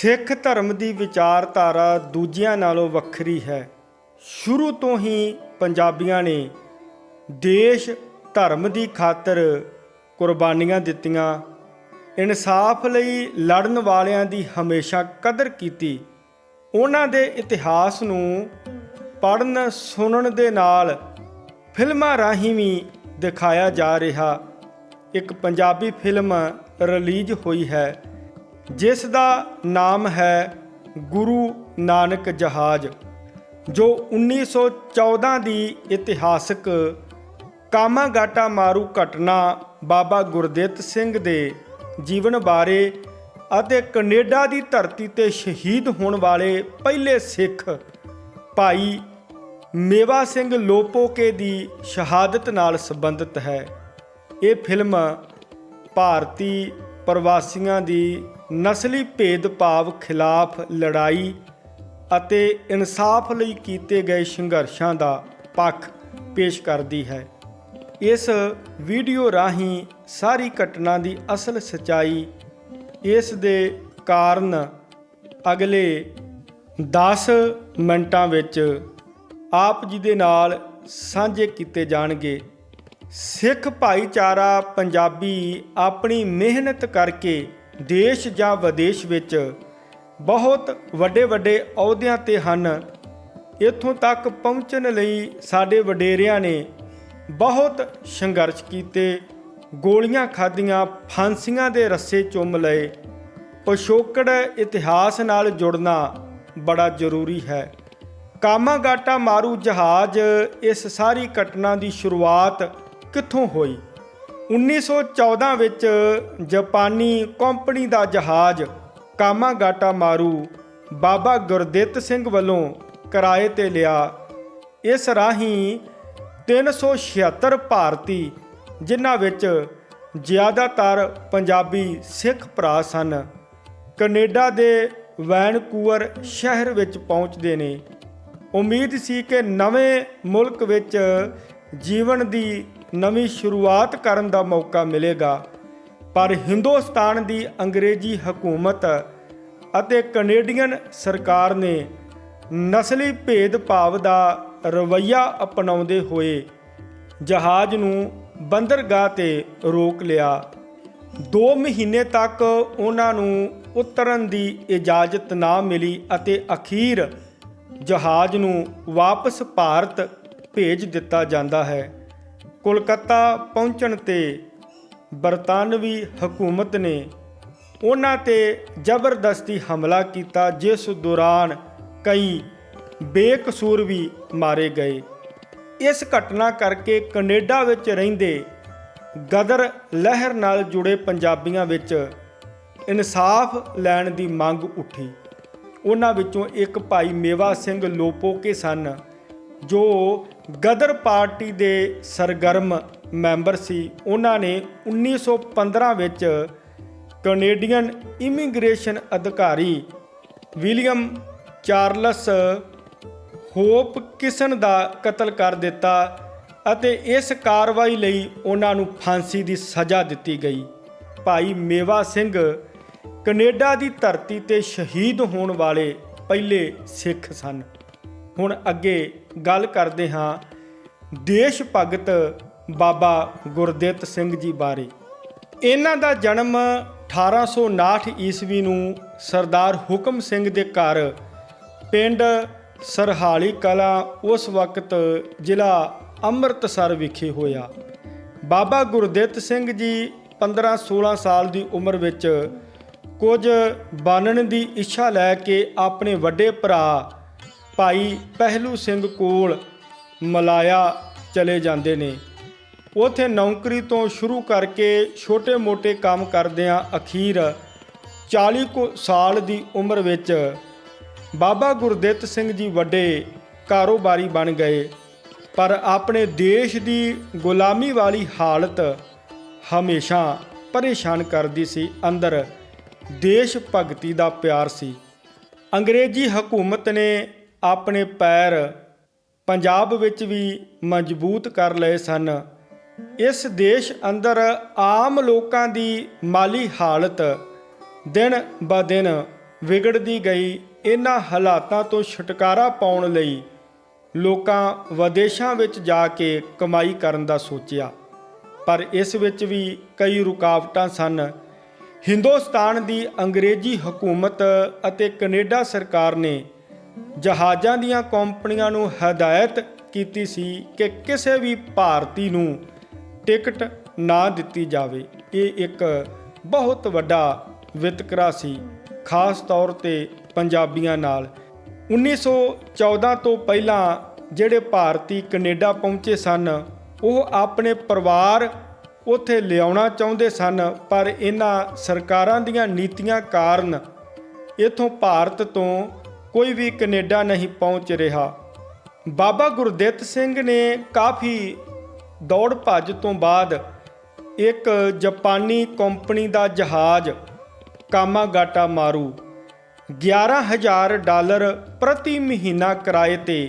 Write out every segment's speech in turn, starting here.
ਸਿੱਖ ਧਰਮ ਦੀ ਵਿਚਾਰਧਾਰਾ ਦੂਜਿਆਂ ਨਾਲੋਂ ਵੱਖਰੀ ਹੈ। ਸ਼ੁਰੂ ਤੋਂ ਹੀ ਪੰਜਾਬੀਆਂ ਨੇ ਦੇਸ਼ ਧਰਮ ਦੀ ਖਾਤਰ ਕੁਰਬਾਨੀਆਂ ਦਿੱਤੀਆਂ। ਇਨਸਾਫ ਲਈ ਲੜਨ ਵਾਲਿਆਂ ਦੀ ਹਮੇਸ਼ਾ ਕਦਰ ਕੀਤੀ। ਉਹਨਾਂ ਦੇ ਇਤਿਹਾਸ ਨੂੰ ਪੜਨ ਸੁਣਨ ਦੇ ਨਾਲ ਫਿਲਮਾਂ ਰਾਹੀਂ ਵੀ ਦਿਖਾਇਆ ਜਾ ਰਿਹਾ। ਇੱਕ ਪੰਜਾਬੀ ਫਿਲਮ ਰਿਲੀਜ਼ ਹੋਈ ਹੈ। ਜਿਸ ਦਾ ਨਾਮ ਹੈ ਗੁਰੂ ਨਾਨਕ ਜਹਾਜ਼, ਜੋ 1914 ਦੀ ਇਤਿਹਾਸਕ ਕਾਮਾਗਾਟਾ ਮਾਰੂ ਘਟਨਾ ਬਾਬਾ ਗੁਰਦਿੱਤ ਸਿੰਘ ਦੇ ਜੀਵਨ ਬਾਰੇ ਅਤੇ ਕੈਨੇਡਾ ਦੀ ਧਰਤੀ ਤੇ ਸ਼ਹੀਦ ਹੋਣ ਵਾਲੇ ਪਹਿਲੇ ਸਿੱਖ ਭਾਈ ਮੇਵਾ ਸਿੰਘ ਲੋਪੋਕੇ ਦੀ ਸ਼ਹਾਦਤ ਨਾਲ ਸੰਬੰਧਿਤ ਹੈ। ਇਹ ਫਿਲਮ ਭਾਰਤੀ ਪ੍ਰਵਾਸੀਆਂ ਦੀ ਨਸਲੀ ਭੇਦਭਾਵ ਖਿਲਾਫ ਲੜਾਈ ਅਤੇ ਇਨਸਾਫ ਲਈ ਕੀਤੇ ਗਏ ਸੰਘਰਸ਼ਾਂ ਦਾ ਪੱਖ ਪੇਸ਼ ਕਰਦੀ ਹੈ। ਇਸ ਵੀਡੀਓ ਰਾਹੀਂ ਸਾਰੀ ਘਟਨਾ ਦੀ ਅਸਲ ਸਚਾਈ ਇਸ ਦੇ ਕਾਰਨ ਅਗਲੇ 10 ਮਿੰਟਾਂ ਵਿੱਚ ਆਪ ਜੀ ਦੇ ਨਾਲ ਸਾਂਝੇ ਕੀਤੇ ਜਾਣਗੇ। ਸਿੱਖ ਭਾਈਚਾਰਾ ਪੰਜਾਬੀ ਆਪਣੀ ਮਿਹਨਤ ਕਰਕੇ ਦੇਸ਼ ਜਾਂ ਵਿਦੇਸ਼ ਵਿੱਚ ਬਹੁਤ ਵੱਡੇ ਵੱਡੇ ਅਹੁਦਿਆਂ ਤੇ ਹਨ। ਇੱਥੋਂ ਤੱਕ ਪਹੁੰਚਣ ਲਈ ਸਾਡੇ ਵਡੇਰਿਆਂ ਨੇ ਬਹੁਤ ਸੰਘਰਸ਼ ਕੀਤੇ, ਗੋਲੀਆਂ ਖਾਧੀਆਂ, ਫਾਂਸੀਆਂ ਦੇ ਰੱਸੇ ਚੁੰਮ ਲਏ। ਪਿਛੋਕੜ ਇਤਿਹਾਸ ਨਾਲ ਜੁੜਨਾ ਬੜਾ ਜ਼ਰੂਰੀ ਹੈ। ਕਾਮਾਗਾਟਾ ਮਾਰੂ ਜਹਾਜ਼ ਇਸ ਸਾਰੀ ਘਟਨਾ ਦੀ ਸ਼ੁਰੂਆਤ ਕਿੱਥੋਂ ਹੋਈ? 1914 ਵਿੱਚ ਜਾਪਾਨੀ ਕੰਪਨੀ ਦਾ ਜਹਾਜ਼ ਕਾਮਾਗਾਟਾ ਮਾਰੂ ਬਾਬਾ ਗੁਰਦਿੱਤ ਸਿੰਘ ਵੱਲੋਂ ਕਿਰਾਏ ਤੇ ਲਿਆ। ਇਸ ਰਾਹੀਂ 376 ਭਾਰਤੀ, ਜਿਨ੍ਹਾਂ ਵਿੱਚ ਜ਼ਿਆਦਾਤਰ ਪੰਜਾਬੀ ਸਿੱਖ ਭਰਾ ਸਨ, ਕੈਨੇਡਾ ਦੇ ਵੈਨਕੂਵਰ ਸ਼ਹਿਰ ਵਿੱਚ ਪਹੁੰਚਦੇ ਨੇ। ਉਮੀਦ ਸੀ ਕਿ ਨਵੇਂ ਮੁਲਕ ਵਿੱਚ ਜੀਵਨ ਦੀ ਨਵੀਂ ਸ਼ੁਰੂਆਤ ਕਰਨ ਦਾ ਮੌਕਾ ਮਿਲੇਗਾ। ਪਰ ਹਿੰਦੁਸਤਾਨ ਦੀ ਅੰਗਰੇਜ਼ੀ ਹਕੂਮਤ ਅਤੇ ਕੈਨੇਡੀਅਨ ਸਰਕਾਰ ਨੇ ਨਸਲੀ ਭੇਦਭਾਵ ਦਾ ਰਵੱਈਆ ਅਪਣਾਉਂਦੇ ਹੋਏ ਜਹਾਜ਼ ਨੂੰ ਬੰਦਰਗਾਹ ਤੇ ਰੋਕ ਲਿਆ। 2 ਮਹੀਨੇ ਤੱਕ ਉਹਨਾਂ ਨੂੰ ਉਤਰਨ ਦੀ ਇਜਾਜ਼ਤ ਨਾ ਮਿਲੀ ਅਤੇ ਅਖੀਰ ਜਹਾਜ਼ ਨੂੰ ਵਾਪਸ ਭਾਰਤ ਭੇਜ ਦਿੱਤਾ ਜਾਂਦਾ ਹੈ। ਕੋਲਕਾਤਾ ਪਹੁੰਚਣ ਤੇ ਬਰਤਾਨਵੀ ਹਕੂਮਤ ਨੇ ਉਹਨਾਂ ਤੇ ਜ਼ਬਰਦਸਤੀ ਹਮਲਾ ਕੀਤਾ, ਜਿਸ ਦੌਰਾਨ ਕਈ ਬੇਕਸੂਰ ਵੀ ਮਾਰੇ ਗਏ। ਇਸ ਘਟਨਾ ਕਰਕੇ ਕੈਨੇਡਾ ਵਿੱਚ ਰਹਿੰਦੇ ਗਦਰ ਲਹਿਰ ਨਾਲ ਜੁੜੇ ਪੰਜਾਬੀਆਂ ਵਿੱਚ ਇਨਸਾਫ ਲੈਣ ਦੀ ਮੰਗ ਉੱਠੀ। ਉਹਨਾਂ ਵਿੱਚੋਂ ਇੱਕ ਭਾਈ ਮੇਵਾ ਸਿੰਘ ਲੋਪੋਕੇ ਸਨ। ਜੋ ਗਦਰ ਪਾਰਟੀ ਦੇ ਸਰਗਰਮ ਮੈਂਬਰ ਸੀ, ਉਹਨਾਂ ਨੇ 1915 ਵਿੱਚ ਕੈਨੇਡੀਅਨ ਇਮੀਗ੍ਰੇਸ਼ਨ ਅਧਿਕਾਰੀ ਵਿਲੀਅਮ ਚਾਰਲਸ ਹੋਪ ਕਿਸਨ ਦਾ ਕਤਲ ਕਰ ਦਿੱਤਾ ਅਤੇ ਇਸ ਕਾਰਵਾਈ ਲਈ ਉਹਨਾਂ ਨੂੰ ਫਾਂਸੀ ਦੀ ਸਜ਼ਾ ਦਿੱਤੀ ਗਈ। ਭਾਈ ਮੇਵਾ ਸਿੰਘ ਕੈਨੇਡਾ ਦੀ ਧਰਤੀ ਤੇ ਸ਼ਹੀਦ ਹੋਣ ਵਾਲੇ ਪਹਿਲੇ ਸਿੱਖ ਸਨ। ਹੁਣ ਅੱਗੇ ਗੱਲ ਕਰਦੇ ਹਾਂ ਦੇਸ਼ ਭਗਤ ਬਾਬਾ ਗੁਰਦਿੱਤ ਸਿੰਘ ਜੀ ਬਾਰੇ। ਇਹਨਾਂ ਦਾ ਜਨਮ 1859 ਈਸਵੀ ਨੂੰ ਸਰਦਾਰ ਹੁਕਮ ਸਿੰਘ ਦੇ ਘਰ ਪਿੰਡ ਸਰਹਾਲੀ ਕਲਾ ਉਸ ਵਕਤ ਜ਼ਿਲ੍ਹਾ ਅੰਮ੍ਰਿਤਸਰ ਵਿਖੇ ਹੋਇਆ। ਬਾਬਾ ਗੁਰਦਿੱਤ ਸਿੰਘ ਜੀ 15-16 ਸਾਲ ਦੀ ਉਮਰ ਵਿੱਚ ਕੁਝ ਬਾਨਣ ਦੀ ਇੱਛਾ ਲੈ ਕੇ ਆਪਣੇ ਵੱਡੇ ਭਰਾ ਭਾਈ ਪਹਿਲੂ ਸਿੰਘ ਕੋਲ ਮਲਾਇਆ ਚਲੇ ਜਾਂਦੇ ਨੇ। ਉਥੇ ਨੌਕਰੀ ਤੋਂ ਸ਼ੁਰੂ ਕਰਕੇ ਛੋਟੇ-ਮੋਟੇ ਕੰਮ ਕਰਦਿਆਂ ਅਖੀਰ 40 ਕੁ ਸਾਲ ਦੀ ਉਮਰ ਵਿੱਚ ਬਾਬਾ ਗੁਰਦਿੱਤ ਸਿੰਘ ਜੀ ਵੱਡੇ ਕਾਰੋਬਾਰੀ ਬਣ ਗਏ। ਪਰ ਆਪਣੇ ਦੇਸ਼ ਦੀ ਗੁਲਾਮੀ ਵਾਲੀ ਹਾਲਤ ਹਮੇਸ਼ਾ ਪਰੇਸ਼ਾਨ ਕਰਦੀ ਸੀ। ਅੰਦਰ ਦੇਸ਼ ਭਗਤੀ ਦਾ ਪਿਆਰ ਸੀ। ਅੰਗਰੇਜ਼ੀ ਹਕੂਮਤ ਨੇ ਆਪਣੇ ਪੈਰ ਪੰਜਾਬ ਵਿੱਚ ਵੀ ਮਜ਼ਬੂਤ ਕਰ ਲਏ ਸਨ। ਇਸ ਦੇਸ਼ ਅੰਦਰ ਆਮ ਲੋਕਾਂ ਦੀ ਮਾਲੀ ਹਾਲਤ ਦਿਨ ਬ ਦਿਨ ਵਿਗੜਦੀ ਗਈ। ਇਹਨਾਂ ਹਾਲਾਤਾਂ ਤੋਂ ਛੁਟਕਾਰਾ ਪਾਉਣ ਲਈ ਲੋਕਾਂ ਵਿਦੇਸ਼ਾਂ ਵਿੱਚ ਜਾ ਕੇ ਕਮਾਈ ਕਰਨ ਦਾ ਸੋਚਿਆ। ਪਰ ਇਸ ਵਿੱਚ ਵੀ ਕਈ ਰੁਕਾਵਟਾਂ ਸਨ। ਹਿੰਦੁਸਤਾਨ ਦੀ ਅੰਗਰੇਜ਼ੀ ਹਕੂਮਤ ਅਤੇ ਕੈਨੇਡਾ ਸਰਕਾਰ ਨੇ ਜਹਾਜ਼ਾਂ ਦੀਆਂ ਕੰਪਨੀਆਂ ਨੂੰ ਹਦਾਇਤ ਕੀਤੀ ਸੀ ਕਿ ਕਿਸੇ ਵੀ ਭਾਰਤੀ ਨੂੰ ਟਿਕਟ ਨਾ ਦਿੱਤੀ ਜਾਵੇ। ਇਹ ਇੱਕ ਬਹੁਤ ਵੱਡਾ ਵਿਤਕਰਾ ਸੀ, ਖਾਸ ਤੌਰ ਤੇ ਪੰਜਾਬੀਆਂ ਨਾਲ। 1914 ਤੋਂ ਪਹਿਲਾਂ ਜਿਹੜੇ ਭਾਰਤੀ ਕੈਨੇਡਾ ਪਹੁੰਚੇ ਸਨ, ਉਹ ਆਪਣੇ ਪਰਿਵਾਰ ਉੱਥੇ ਲਿਆਉਣਾ ਚਾਹੁੰਦੇ ਸਨ, ਪਰ ਇਹਨਾਂ ਸਰਕਾਰਾਂ ਦੀਆਂ ਨੀਤੀਆਂ ਕਾਰਨ ਇਥੋਂ ਭਾਰਤ ਤੋਂ ਕੋਈ ਵੀ ਕੈਨੇਡਾ ਨਹੀਂ ਪਹੁੰਚ ਰਿਹਾ। ਬਾਬਾ ਗੁਰਦਿੱਤ ਸਿੰਘ ਨੇ ਕਾਫੀ ਦੌੜ ਭੱਜ ਤੋਂ ਬਾਅਦ ਇੱਕ ਜਾਪਾਨੀ ਕੰਪਨੀ ਦਾ ਜਹਾਜ਼ ਕਾਮਾਗਾਟਾ ਮਾਰੂ। 11000 ਡਾਲਰ ਪ੍ਰਤੀ ਮਹੀਨਾ ਕਿਰਾਏ ਤੇ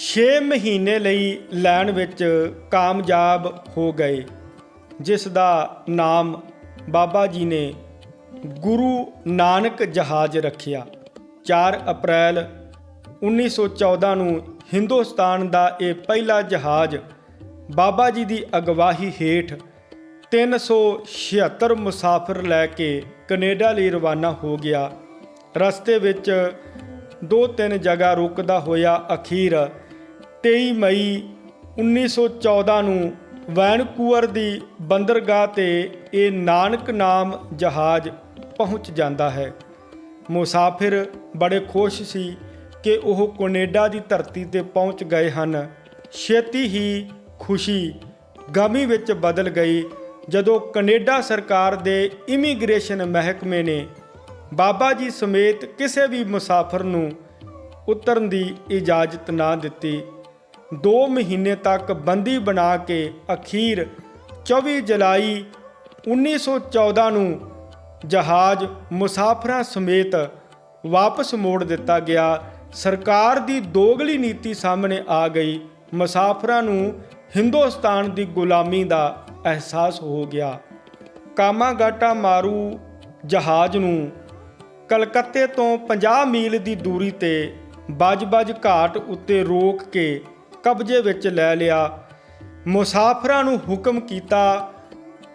6 ਮਹੀਨੇ ਲਈ ਲੈਣ ਵਿੱਚ ਕਾਮਯਾਬ ਹੋ ਗਏ, ਜਿਸ ਦਾ ਨਾਮ ਬਾਬਾ ਜੀ ਨੇ ਗੁਰੂ ਨਾਨਕ ਜਹਾਜ਼ ਰੱਖਿਆ। 4 ਅਪ੍ਰੈਲ 1914 ਨੂੰ ਹਿੰਦੁਸਤਾਨ ਦਾ ਇਹ ਪਹਿਲਾ ਜਹਾਜ਼ ਬਾਬਾ ਜੀ ਦੀ ਅਗਵਾਹੀ ਹੇਠ 376 ਮੁਸਾਫਰ ਲੈ ਕੇ ਕੈਨੇਡਾ ਲਈ ਰਵਾਨਾ ਹੋ ਗਿਆ। ਰਸਤੇ ਵਿੱਚ ਦੋ ਤਿੰਨ ਜਗ੍ਹਾ ਰੁਕਦਾ ਹੋਇਆ ਅਖੀਰ 23 ਮਈ 1914 ਨੂੰ ਵੈਨਕੂਵਰ ਦੀ ਬੰਦਰਗਾਹ ਤੇ ਇਹ ਨਾਨਕ ਨਾਮ ਜਹਾਜ਼ ਪਹੁੰਚ ਜਾਂਦਾ ਹੈ। ਮੁਸਾਫਿਰ ਬੜੇ ਖੁਸ਼ ਸੀ ਕਿ ਉਹ ਕੈਨੇਡਾ ਦੀ ਧਰਤੀ ਤੇ ਪਹੁੰਚ ਗਏ ਹਨ। ਛੇਤੀ ਹੀ ਖੁਸ਼ੀ ਗਮੀ ਵਿੱਚ ਬਦਲ ਗਈ ਜਦੋਂ ਕੈਨੇਡਾ ਸਰਕਾਰ ਦੇ ਇਮੀਗ੍ਰੇਸ਼ਨ ਮਹਿਕਮੇ ਨੇ ਬਾਬਾ ਜੀ ਸਮੇਤ ਕਿਸੇ ਵੀ ਮੁਸਾਫਰ ਨੂੰ ਉਤਰਨ ਦੀ ਇਜਾਜ਼ਤ ਨਾ ਦਿੱਤੀ। 2 ਮਹੀਨੇ ਤੱਕ ਬੰਦੀ ਬਣਾ ਕੇ ਅਖੀਰ 24 ਜੁਲਾਈ 1914 ਨੂੰ ਜਹਾਜ਼ ਮੁਸਾਫਰਾਂ ਸਮੇਤ ਵਾਪਸ ਮੋੜ ਦਿੱਤਾ ਗਿਆ। ਸਰਕਾਰ ਦੀ ਦੋਗਲੀ ਨੀਤੀ ਸਾਹਮਣੇ ਆ ਗਈ। ਮੁਸਾਫਰਾਂ ਨੂੰ ਹਿੰਦੁਸਤਾਨ ਦੀ ਗੁਲਾਮੀ ਦਾ ਅਹਿਸਾਸ ਹੋ ਗਿਆ। ਕਾਮਾਗਾਟਾ ਮਾਰੂ ਜਹਾਜ਼ ਨੂੰ ਕਲਕੱਤੇ ਤੋਂ 50 ਮੀਲ ਦੀ ਦੂਰੀ ਤੇ ਬਜ-ਬਜ ਘਾਟ ਉੱਤੇ ਰੋਕ ਕੇ ਕਬਜ਼ੇ ਵਿੱਚ ਲੈ ਲਿਆ। ਮੁਸਾਫਰਾਂ ਨੂੰ ਹੁਕਮ ਕੀਤਾ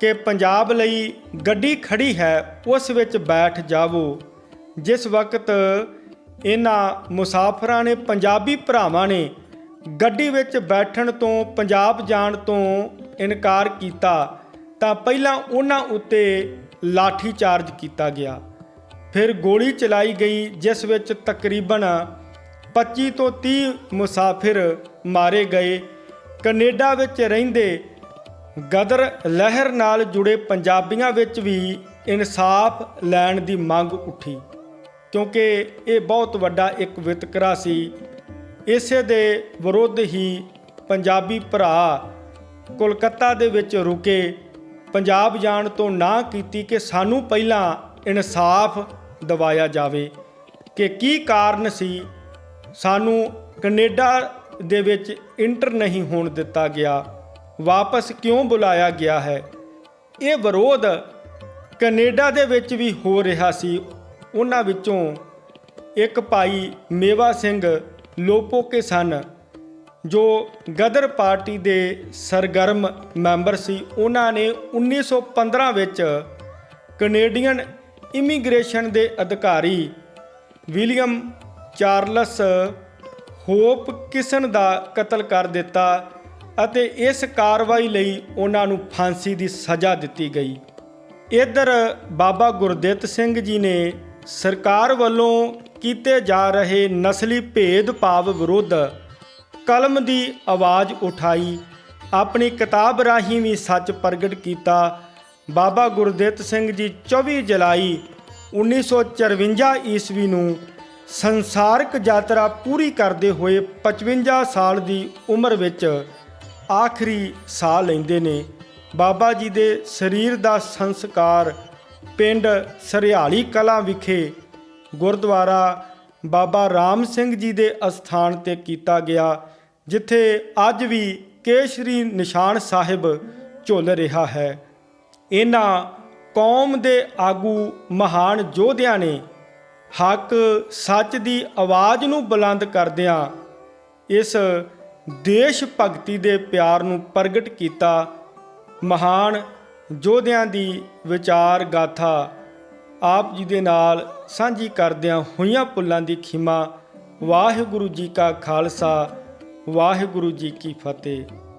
ਕਿ ਪੰਜਾਬ ਲਈ ਗੱਡੀ ਖੜੀ ਹੈ, ਉਸ ਵਿੱਚ ਬੈਠ ਜਾਵੋ। ਜਿਸ ਵਕਤ ਇਹਨਾਂ ਮੁਸਾਫਰਾਂ ਨੇ, ਪੰਜਾਬੀ ਭਰਾਵਾਂ ਨੇ ਗੱਡੀ ਵਿੱਚ ਬੈਠਣ ਤੋਂ, ਪੰਜਾਬ ਜਾਣ ਤੋਂ ਇਨਕਾਰ ਕੀਤਾ, ਤਾਂ ਪਹਿਲਾਂ ਉਹਨਾਂ ਉੱਤੇ ਲਾਠੀ ਚਾਰਜ ਕੀਤਾ ਗਿਆ। ਫਿਰ ਗੋਲੀ ਚਲਾਈ ਗਈ, ਜਿਸ ਵਿੱਚ ਤਕਰੀਬਨ 25 ਤੋਂ 30 ਮੁਸਾਫਿਰ ਮਾਰੇ ਗਏ। ਕੈਨੇਡਾ ਵਿੱਚ ਰਹਿੰਦੇ ਗਦਰ ਲਹਿਰ ਨਾਲ ਜੁੜੇ ਪੰਜਾਬੀਆਂ ਵਿੱਚ ਵੀ ਇਨਸਾਫ ਲੈਣ ਦੀ ਮੰਗ ਉੱਠੀ। ਕਿਉਂਕਿ ਇਹ ਬਹੁਤ ਵੱਡਾ ਇੱਕ ਵਿਤਕਰਾ ਸੀ। ਇਸੇ ਦੇ ਵਿਰੁੱਧ ਹੀ ਪੰਜਾਬੀ ਭਰਾ ਕੋਲਕਾਤਾ ਦੇ ਵਿੱਚ ਰੁਕੇ। ਪੰਜਾਬ ਜਾਣ ਤੋਂ ਨਾ ਕੀਤੀ ਕਿ ਸਾਨੂੰ ਪਹਿਲਾਂ ਇਨਸਾਫ ਦਿਵਾਇਆ ਜਾਵੇ। ਕਿ ਕੀ ਕਾਰਨ ਸੀ? ਸਾਨੂੰ ਕੈਨੇਡਾ ਦੇ ਵਿੱਚ ਇੰਟਰ ਨਹੀਂ ਹੋਣ ਦਿੱਤਾ ਗਿਆ। ਵਾਪਸ ਕਿਉਂ ਬੁਲਾਇਆ ਗਿਆ ਹੈ? ਇਹ ਵਿਰੋਧ ਕੈਨੇਡਾ ਦੇ ਵਿੱਚ ਵੀ ਹੋ ਰਿਹਾ ਸੀ। ਉਹਨਾਂ ਵਿੱਚੋਂ ਇੱਕ ਭਾਈ ਮੇਵਾ ਸਿੰਘ ਲੋਪੋਕੇ ਸਨ, ਜੋ ਗਦਰ ਪਾਰਟੀ ਦੇ ਸਰਗਰਮ ਮੈਂਬਰ ਸੀ। ਉਹਨਾਂ ਨੇ 1915 ਵਿੱਚ ਕੈਨੇਡੀਅਨ ਇਮੀਗ੍ਰੇਸ਼ਨ ਦੇ ਅਧਿਕਾਰੀ ਵਿਲੀਅਮ ਚਾਰਲਸ ਹੋਪ ਕਿਸਨ ਦਾ ਕਤਲ ਕਰ ਦਿੱਤਾ ਅਤੇ ਇਸ ਕਾਰਵਾਈ ਲਈ ਉਹਨਾਂ ਨੂੰ ਫਾਂਸੀ ਦੀ ਸਜ਼ਾ ਦਿੱਤੀ ਗਈ। ਇਧਰ ਬਾਬਾ ਗੁਰਦਿੱਤ ਸਿੰਘ ਜੀ ਨੇ ਸਰਕਾਰ ਵੱਲੋਂ ਕੀਤੇ ਜਾ ਰਹੇ ਨਸਲੀ ਭੇਦਭਾਵ ਵਿਰੁੱਧ ਕਲਮ ਦੀ ਆਵਾਜ਼ ਉਠਾਈ, ਆਪਣੀ ਕਿਤਾਬ ਰਾਹੀਂ ਵੀ ਸੱਚ ਪ੍ਰਗਟ ਕੀਤਾ। ਬਾਬਾ ਗੁਰਦਿੱਤ ਸਿੰਘ ਜੀ 24 ਜੁਲਾਈ 1954 ਈਸਵੀ ਨੂੰ ਸੰਸਾਰਕ ਯਾਤਰਾ ਪੂਰੀ ਕਰਦੇ ਹੋਏ 55 ਸਾਲ ਦੀ ਉਮਰ ਵਿੱਚ ਆਖਰੀ ਸਾਹ ਲੈਂਦੇ ਨੇ। ਬਾਬਾ ਜੀ ਦੇ ਸਰੀਰ ਦਾ ਸੰਸਕਾਰ ਪਿੰਡ ਸਰਿਆਲੀ ਕਲਾਂ ਵਿਖੇ ਗੁਰਦੁਆਰਾ ਬਾਬਾ ਰਾਮ ਸਿੰਘ ਜੀ ਦੇ ਅਸਥਾਨ ਤੇ ਕੀਤਾ ਗਿਆ, ਜਿੱਥੇ ਅੱਜ ਵੀ ਕੇਸ਼ਰੀ ਨਿਸ਼ਾਨ ਸਾਹਿਬ ਝੁੱਲ ਰਿਹਾ ਹੈ। ਇਹਨਾਂ ਕੌਮ ਦੇ ਆਗੂ ਮਹਾਨ ਯੋਧਿਆਂ ਨੇ ਹੱਕ ਸੱਚ ਦੀ ਆਵਾਜ਼ ਨੂੰ ਬੁਲੰਦ ਕਰਦਿਆਂ ਇਸ ਦੇਸ਼ ਭਗਤੀ ਦੇ ਪਿਆਰ ਨੂੰ ਪ੍ਰਗਟ ਕੀਤਾ ਮਹਾਨ ਯੋਧਿਆਂ ਦੀ ਵਿਚਾਰ ਗਾਥਾ। ਆਪ ਜੀ ਦੇ ਨਾਲ ਸਾਂਝੀ ਕਰਦਿਆਂ ਹੋਈਆਂ ਪੁੱਲਾਂ ਦੀ ਖਿਮਾ। ਵਾਹਿਗੁਰੂ ਜੀ ਕਾ ਖਾਲਸਾ, ਵਾਹਿਗੁਰੂ ਜੀ ਕੀ ਫਤਿਹ।